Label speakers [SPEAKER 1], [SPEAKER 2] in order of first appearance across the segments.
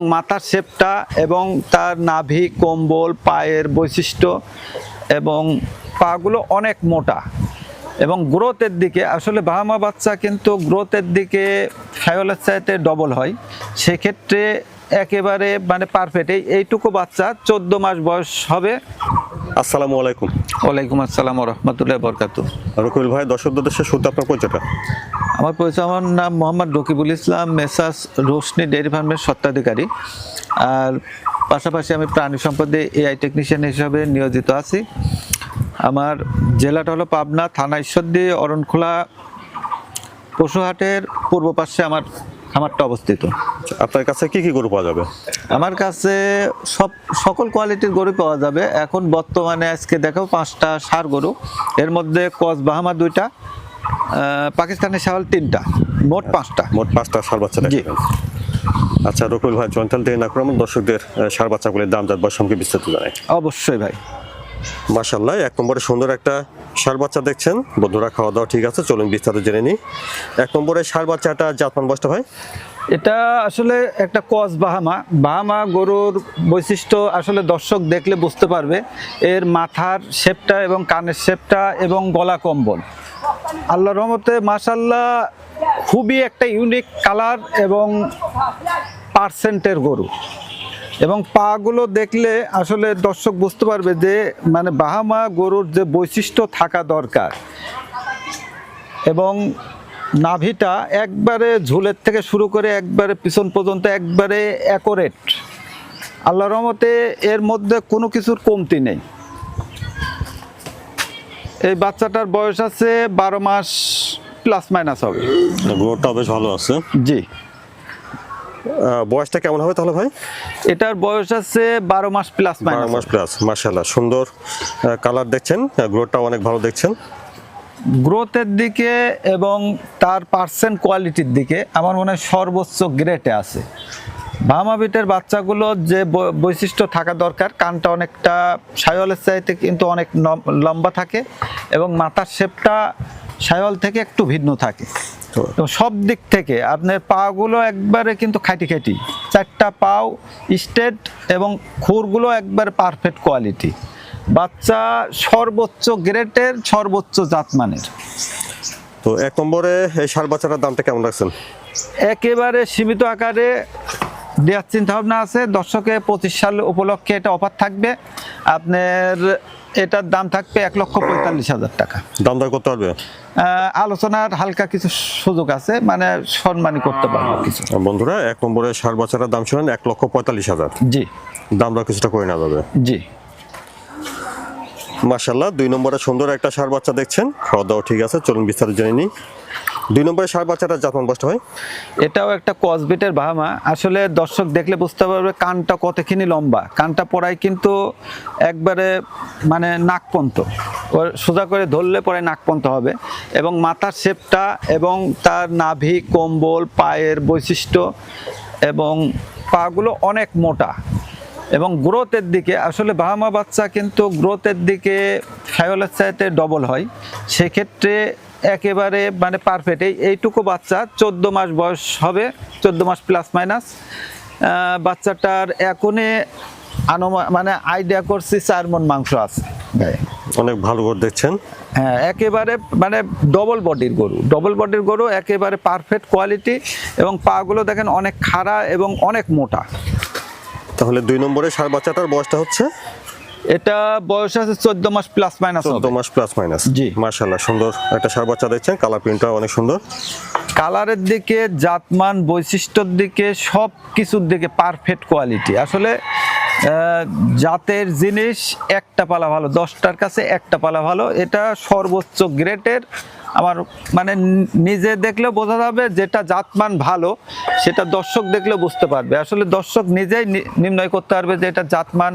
[SPEAKER 1] মাথার শেপটা এবং তার নাভি কম্বল পায়ের বৈশিষ্ট্য এবং পাগুলো অনেক মোটা। এবং গ্রোথের দিকে আসলে বাহামা বাচ্চা কিন্তু গ্রোথের দিকে ফাইওলের চাইতে ডবল হয়। সেক্ষেত্রে একেবারে মানে পারফেক্ট এই এইটুকু বাচ্চা চোদ্দ মাস বয়স হবে।
[SPEAKER 2] আসসালামু আলাইকুম।
[SPEAKER 1] ওয়ালাইকুম আসসালাম রহমতুল্লাহ বরকাতু
[SPEAKER 2] রকুল ভাই দর্শকদের দেশে শুধু আপনার পরিচয়টা।
[SPEAKER 1] আমার পরিচয় আমার নাম মোহাম্মদ রকিবুল ইসলাম মেসাস রোশনি ডেয়ারি ফার্মের স্বত্বাধিকারী। আর পাশাপাশি আমি প্রাণী সম্পদে এআই টেকনিশিয়ান হিসাবে নিয়োজিত আছি। আমার জেলাটা হলো পাবনা থানা ঈশ্বরদী অরণখোলা পশুহাটের পূর্ব পাশে আমার খামারটা অবস্থিত।
[SPEAKER 2] আপনার কাছে কি কি গরু পাওয়া যাবে?
[SPEAKER 1] আমার কাছে সব সকল কোয়ালিটির গরু পাওয়া যাবে। এখন বর্তমানে আজকে দেখো পাঁচটা সার গরু। এর মধ্যে কস বাহামা দুইটা পাকিস্তানি শাওয়াল তিনটা মোট পাঁচটা।
[SPEAKER 2] মোট পাঁচটা সার বাচ্চা
[SPEAKER 1] জি।
[SPEAKER 2] আচ্ছা রকুল ভাই চঞ্চল থেকে না করে দর্শকদের সার বাচ্চাগুলির দাম যার সম্পর্কে বিস্তারিত জানাই?
[SPEAKER 1] অবশ্যই ভাই।
[SPEAKER 2] মাশাল্লাহ এক নম্বরে সুন্দর একটা সার বাচ্চা দেখছেন। বন্ধুরা খাওয়া দাওয়া ঠিক আছে চলুন বিস্তারিত জেনে নিই। এক নম্বরে সার বাচ্চাটা জাতমান বসতে ভাই?
[SPEAKER 1] এটা আসলে একটা কস বাহামা। বাহামা গরুর বৈশিষ্ট্য আসলে দর্শক দেখলে বুঝতে পারবে। এর মাথার শেপটা এবং কানের শেপটা এবং গলা কম্বল। আল্লাহ রহমতে মাশাল্লাহ খুবই একটা ইউনিক কালার এবং পার্সেন্টের গরু। এবং পাগুলো দেখলে আসলে দর্শক বুঝতে পারবে যে মানে বাহামা গরুর যে বৈশিষ্ট্য থাকা দরকার। এবং নাভিটা একবারে ঝুলের থেকে শুরু করে একবারে পিছন পর্যন্ত একবারে অ্যাকোরেট আল্লাহ রহমতে এর মধ্যে কোনো কিছুর কমতি নেই। এই বাচ্চাটার বয়স আছে বারো মাস প্লাস মাইনাস হবে।
[SPEAKER 2] গরুটাও বেশ ভালো আছে।
[SPEAKER 1] জি।
[SPEAKER 2] বয়সটা কেমন হবে তাহলে ভাই?
[SPEAKER 1] এটার বয়স আছে বারো মাস প্লাস
[SPEAKER 2] বারো মাস প্লাস মাশাল্লাহ সুন্দর কালার দেখছেন গ্রোথটা অনেক ভালো দেখছেন।
[SPEAKER 1] গ্রোথের দিকে এবং তার পার্সেন্ট কোয়ালিটির দিকে আমার মনে হয় সর্বোচ্চ গ্রেটে আছে। ভামাবিটের বাচ্চাগুলো যে বৈশিষ্ট্য থাকা দরকার কানটা অনেকটা সায়লের চাইতে কিন্তু অনেক লম্বা থাকে এবং মাথার শেপটা সায়ল থেকে একটু ভিন্ন থাকে।
[SPEAKER 2] তো-
[SPEAKER 1] তো সব দিক থেকে আপনার পাগুলো একবারে কিন্তু খাটি খাটি চারটা পাও স্টেট এবং খুরগুলো একবারে পারফেক্ট কোয়ালিটি। বাচ্চা সর্বোচ্চ গ্রেটের সর্বোচ্চ জাতমানের।
[SPEAKER 2] তো এক নম্বরে এই সার বাচ্চাটার দামটা কেমন রাখছেন?
[SPEAKER 1] একেবারে সীমিত আকারে দেওয়ার চিন্তা ভাবনা আছে। দর্শকে পঁচিশ সাল উপলক্ষে এটা অফার থাকবে। আপনার এটার দাম থাকবে এক লক্ষ পঁয়তাল্লিশ হাজার টাকা।
[SPEAKER 2] দাম দর করতে পারবে?
[SPEAKER 1] আলোচনার হালকা কিছু সুযোগ আছে মানে সম্মানী করতে পারব কিছু।
[SPEAKER 2] বন্ধুরা এক নম্বরে সার বাচ্চাটার দাম শুনেন এক লক্ষ পঁয়তাল্লিশ হাজার।
[SPEAKER 1] জি।
[SPEAKER 2] দাম দর কিছুটা করে নেওয়া যাবে?
[SPEAKER 1] জি।
[SPEAKER 2] মাশাল্লাহ দুই নম্বরে সুন্দর একটা সার বাচ্চা দেখছেন। খাওয়া দাওয়া ঠিক আছে চলুন বিস্তারিত জেনে নিই। দুই নম্বরে সার বাচ্চাটা জাতমান বসতে হয়?
[SPEAKER 1] এটাও একটা কসবিটের বাহামা। আসলে দর্শক দেখলে বুঝতে পারবে কানটা কতখানি লম্বা। কানটা পড়ায় কিন্তু একবারে মানে নাকপন্ত সোজা করে ধরলে পরে নাকপন্ত হবে। এবং মাথার শেপটা এবং তার নাভি, কম্বল, পায়ের বৈশিষ্ট্য এবং পাগুলো অনেক মোটা। এবং গ্রোথের দিকে আসলে বাহামা বাচ্চা কিন্তু গ্রোথের দিকে ফাইওলের চাইতে ডবল হয়। সেক্ষেত্রে একেবারে মানে পারফেক্ট এই এইটুকু বাচ্চা চোদ্দ মাস বয়স হবে চোদ্দ মাস প্লাস মাইনাস বাচ্চাটার এখনই আনুমা মানে আইডিয়া করছি চার মন মাংস আছে। গায়ে
[SPEAKER 2] অনেক ভালো করে দেখছেন।
[SPEAKER 1] হ্যাঁ একেবারে মানে ডবল বডির গরু। ডবল বডির গরু একেবারে পারফেক্ট কোয়ালিটি এবং পাগুলো দেখেন অনেক খাড়া এবং অনেক মোটা।
[SPEAKER 2] তাহলে দুই নম্বরে সার বাচ্চাটার বয়সটা হচ্ছে?
[SPEAKER 1] এটা বয়স আছে চোদ্দ মাস প্লাস মাইনাস
[SPEAKER 2] চোদ্দ মাস প্লাস মাইনাস
[SPEAKER 1] জি।
[SPEAKER 2] মার্শাল্লাহ সুন্দর একটা সার বাচ্চা দেখছেন। কালার প্রিন্টটা অনেক সুন্দর।
[SPEAKER 1] কালারের দিকে জাতমান বৈশিষ্ট্যর দিকে সব কিছুর দিকে পারফেক্ট কোয়ালিটি আসলে জাতের জিনিস একটা পালা ভালো দশটার কাছে একটা পালা ভালো। এটা সর্বোচ্চ গ্রেটের আমার মানে নিজে দেখলেও বোঝা যাবে যেটা জাতমান ভালো সেটা দর্শক দেখলেও বুঝতে পারবে। আসলে দর্শক নিজেই নির্ণয় করতে পারবে যে এটা জাতমান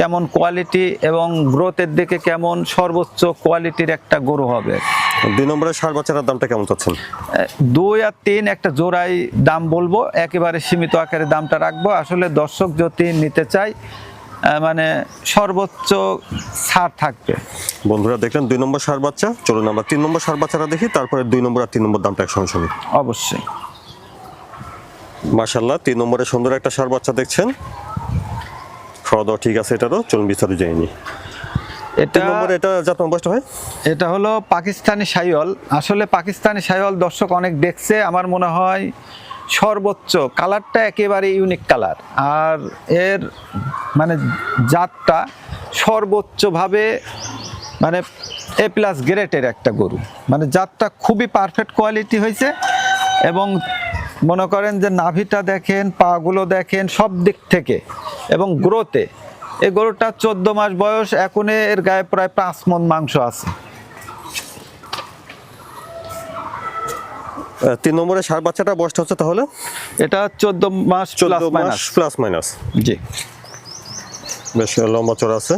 [SPEAKER 1] কেমন কোয়ালিটি এবং গ্রোথের দিকে কেমন সর্বোচ্চ কোয়ালিটির একটা গরু হবে।
[SPEAKER 2] দুই নম্বরে সার বাচ্চাটার দামটা কেমন চাচ্ছেন?
[SPEAKER 1] দুই আর তিন একটা জোড়াই দাম বলব একেবারে সীমিত আকারে দামটা রাখব। আসলে দর্শক যদি নিতে চাই আহ, মানে সর্বোচ্চ ছাড় থাকবে।
[SPEAKER 2] বন্ধুরা দেখলেন দুই নম্বর সার বাচ্চা চলুন আমরা তিন নম্বর সার বাচ্চাটা দেখি তারপরে দুই নম্বর আর তিন নম্বর দামটা একসঙ্গে শুনি।
[SPEAKER 1] অবশ্যই।
[SPEAKER 2] মাশাল্লাহ তিন নম্বরে সুন্দর একটা সার বাচ্চা দেখছেন। খাওয়া দাওয়া ঠিক আছে এটারও চলুন বিস্তারিত জেনে নিই।
[SPEAKER 1] এটা
[SPEAKER 2] এটা জাতমান বয়সটা হয়
[SPEAKER 1] এটা হলো পাকিস্তানি সাইওয়াল আসলে পাকিস্তানি সাইওয়াল দর্শক অনেক দেখছে। আমার মনে হয় সর্বোচ্চ কালারটা একেবারে ইউনিক কালার। আর এর মানে জাতটা সর্বোচ্চভাবে মানে এ প্লাস গ্রেটের একটা গরু। মানে জাতটা খুবই পারফেক্ট কোয়ালিটি হয়েছে এবং মনে করেন যে নাভিটা দেখেন, পাগুলো দেখেন, সব দিক থেকে এবং গ্রোতে এই গরুটা চোদ্দ মাস বয়স, এখন এর গায়ে প্রায় পাঁচ মন মাংস আছে।
[SPEAKER 2] তিন নম্বরে সার বাচ্চাটা বয়সটা হচ্ছে তাহলে?
[SPEAKER 1] এটা চোদ্দ মাস
[SPEAKER 2] চোদ্দ মাস প্লাস মাইনাস
[SPEAKER 1] জি।
[SPEAKER 2] বেশ লম্বা চড়া আছে।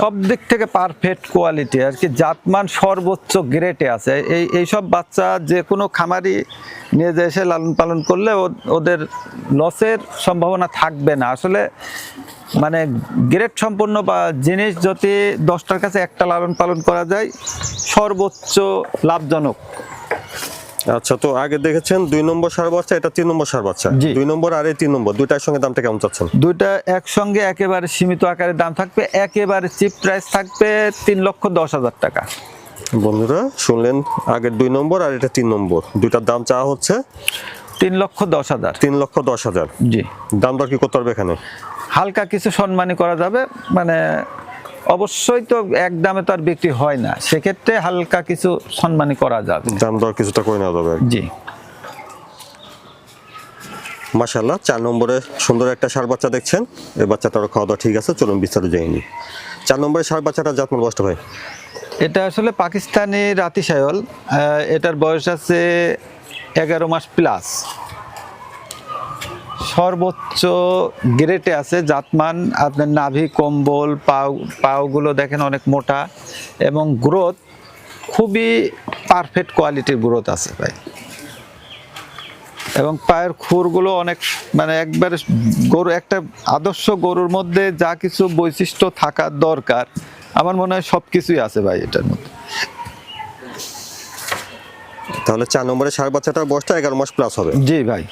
[SPEAKER 1] সব দিক থেকে পারফেক্ট কোয়ালিটি আর কি জাতমান সর্বোচ্চ গ্রেটে আছে। এই এইসব বাচ্চা যে কোনো খামারি নিয়ে যে এসে লালন পালন করলে ওদের লসের সম্ভাবনা থাকবে না। আসলে মানে গ্রেট সম্পন্ন বা জিনিস যদি দশটার কাছে একটা লালন পালন করা যায় সর্বোচ্চ লাভজনক।
[SPEAKER 2] আচ্ছা তো আগে দেখেছেন দুই নম্বর সার বাচ্চা এটা তিন নম্বর সার বাচ্চা। দুই নম্বর আর এই তিন নম্বর দুইটার সঙ্গে দামটা কেমন চাচ্ছেন?
[SPEAKER 1] দুইটা একসঙ্গে একেবারে সীমিত আকারে দাম থাকবে একেবারে চিপ প্রাইস থাকবে তিন লক্ষ দশ হাজার টাকা।
[SPEAKER 2] বন্ধুরা শুনলেন আগের দুই নম্বর আর এটা তিন নম্বর। দুইটার দাম চাওয়া হচ্ছে
[SPEAKER 1] তিন লক্ষ দশ হাজার।
[SPEAKER 2] তিন লক্ষ দশ হাজার।
[SPEAKER 1] জি।
[SPEAKER 2] দাম দর কি করতে পারবে এখানে?
[SPEAKER 1] হালকা কিছু সম্মানী করা যাবে মানে অবশ্যই তো এক দামে তো আর বিক্রি হয় না। সেক্ষেত্রে হালকা কিছু সম্মানী করা যাবে।
[SPEAKER 2] দাম দর কিছুটা করে নেওয়া যাবে।
[SPEAKER 1] জি।
[SPEAKER 2] মাশাল্লাহ চার নম্বরে সুন্দর একটা সার বাচ্চা দেখছেন। এই বাচ্চাটারও খাওয়া দাওয়া ঠিক আছে চলুন বিস্তারিত যাইনি চার নম্বরে সার বাচ্চাটা জাতমান বয়সটা ভাই?
[SPEAKER 1] এটা আসলে পাকিস্তানি রাতি সায়ল এটার বয়স আছে এগারো মাস প্লাস সর্বোচ্চ গ্রেটে আছে জাতমান আপনার নাভি কম্বল পাও পাওগুলো দেখেন অনেক মোটা এবং গ্রোথ খুবই পারফেক্ট কোয়ালিটির গ্রোথ আছে ভাই। এবং পায়ের খুরগুলো অনেক মানে একবারে গরু একটা আদর্শ গরুর মধ্যে যা কিছু বৈশিষ্ট্য থাকার দরকার আমার মনে হয় সব কিছুই আছে ভাই এটার মধ্যে।
[SPEAKER 2] তাহলে চার নম্বরে সার বাচ্চাটার বয়সটা এগারো মাস প্লাস হবে।
[SPEAKER 1] জি ভাই।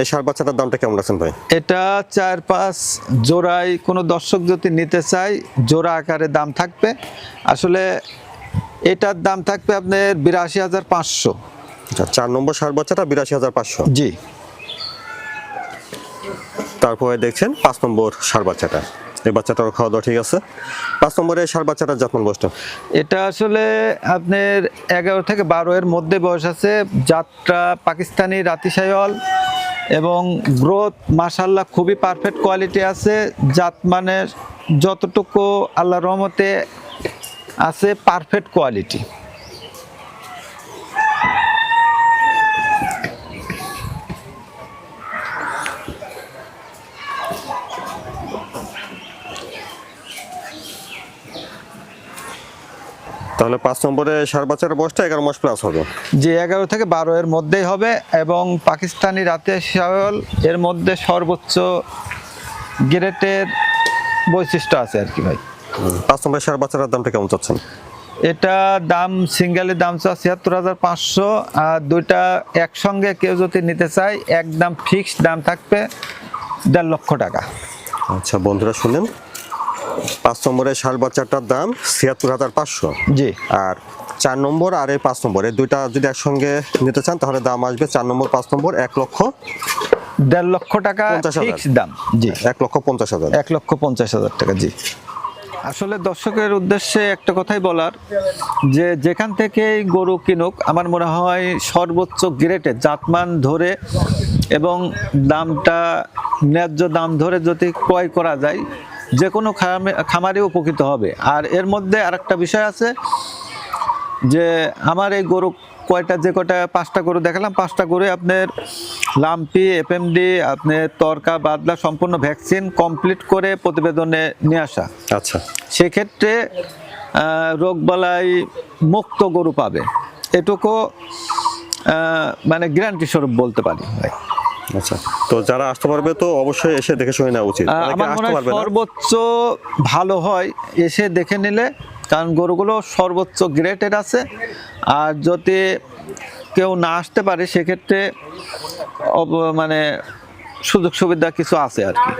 [SPEAKER 2] এই সার বাচ্চাটার দামটা কেমন আছেন ভাই?
[SPEAKER 1] এটা চার পাঁচ জোড়ায় কোনো দর্শক যদি নিতে চায় জোড়া আকারে দাম থাকবে। আসলে এটার দাম থাকবে আপনার বিরাশি হাজার পাঁচশো।
[SPEAKER 2] আচ্ছা চার নম্বর সার বাচ্চাটা বিরাশি হাজার পাঁচশো।
[SPEAKER 1] জি।
[SPEAKER 2] তারপরে দেখছেন পাঁচ নম্বর সার বাচ্চাটা। এই বাচ্চাটার খাওয়া দাওয়া ঠিক আছে। পাঁচ নম্বরে সার বাচ্চাটার জাতমান বয়সটা?
[SPEAKER 1] এটা আসলে আপনার এগারো থেকে বারো এর মধ্যে বয়স আছে। যাত্রা পাকিস্তানি রাতিশায়ল এবং গ্রোথ মাসাল্লাহ খুবই পারফেক্ট কোয়ালিটি আছে। জাত মানে যতটুকু আল্লাহ রহমতে আছে, পারফেক্ট কোয়ালিটি।
[SPEAKER 2] তাহলে পাঁচ নম্বরে সার বাচ্চার বয়সটা এগারো মাস প্লাস হবে।
[SPEAKER 1] যে এগারো থেকে বারো এর মধ্যেই হবে এবং পাকিস্তানি রাতে শাওল এর মধ্যে সর্বোচ্চ গ্রেটের বৈশিষ্ট্য আছে আর কি ভাই।
[SPEAKER 2] পাঁচ নম্বরের সার বাচ্চাটার দামটা কেমন চাচ্ছেন?
[SPEAKER 1] এটা দাম সিঙ্গেলের দাম চা ছিয়াত্তর হাজার পাঁচশো আর দুইটা একসঙ্গে কেউ যদি নিতে চায় একদম ফিক্সড দাম থাকবে দেড় লক্ষ টাকা।
[SPEAKER 2] আচ্ছা বন্ধুরা শুনেন। পাঁচ নম্বরের সার বাচ্চাটার দাম ছিয়াত্তর হাজার পাঁচশো।
[SPEAKER 1] জি।
[SPEAKER 2] আর চার নম্বর আর এই পাঁচ নম্বর এই দুইটা যদি একসঙ্গে নিতে চান তাহলে দাম আসবে চার নম্বর পাঁচ নম্বর এক লক্ষ
[SPEAKER 1] দেড় লক্ষ টাকা
[SPEAKER 2] পঞ্চাশ হাজার।
[SPEAKER 1] দাম জি।
[SPEAKER 2] এক লক্ষ পঞ্চাশ হাজার।
[SPEAKER 1] এক লক্ষ পঞ্চাশ হাজার টাকা জি। আসলে দর্শকের উদ্দেশ্যে একটা কথাই বলার যে যেখান থেকেই গরু কিনুক আমার মনে হয় সর্বোচ্চ গ্রেটে জাতমান ধরে এবং দামটা ন্যায্য দাম ধরে যদি ক্রয় করা যায় যে কোনো খামে- খামারে উপকৃত হবে। আর এর মধ্যে আরেকটা বিষয় আছে যে আমার এই গরু কয়টা যে কয়টা পাঁচটা গরু দেখালাম পাঁচটা গরু আপনার লাম্পি এফএমডি আপনার তরকা বাদলা সম্পূর্ণ ভ্যাকসিন কমপ্লিট করে প্রতিবেদনে নিয়ে আসা।
[SPEAKER 2] আচ্ছা।
[SPEAKER 1] সেক্ষেত্রে রোগবালাই মুক্ত গরু পাবে। এটুকু মানে গ্যারান্টি স্বরূপ বলতে পারি। ভাই
[SPEAKER 2] আচ্ছা। তো যারা আসতে পারবে তো অবশ্যই এসে দেখে শুনে নেওয়া উচিত।
[SPEAKER 1] আমার মনে হয় সর্বোচ্চ ভালো হয় এসে দেখে নিলে কারণ গরুগুলো সর্বোচ্চ গ্রেটের আছে। আর যদি কেউ না আসতে পারে সেক্ষেত্রে মানে সুযোগ সুবিধা কিছু আছে আর কি।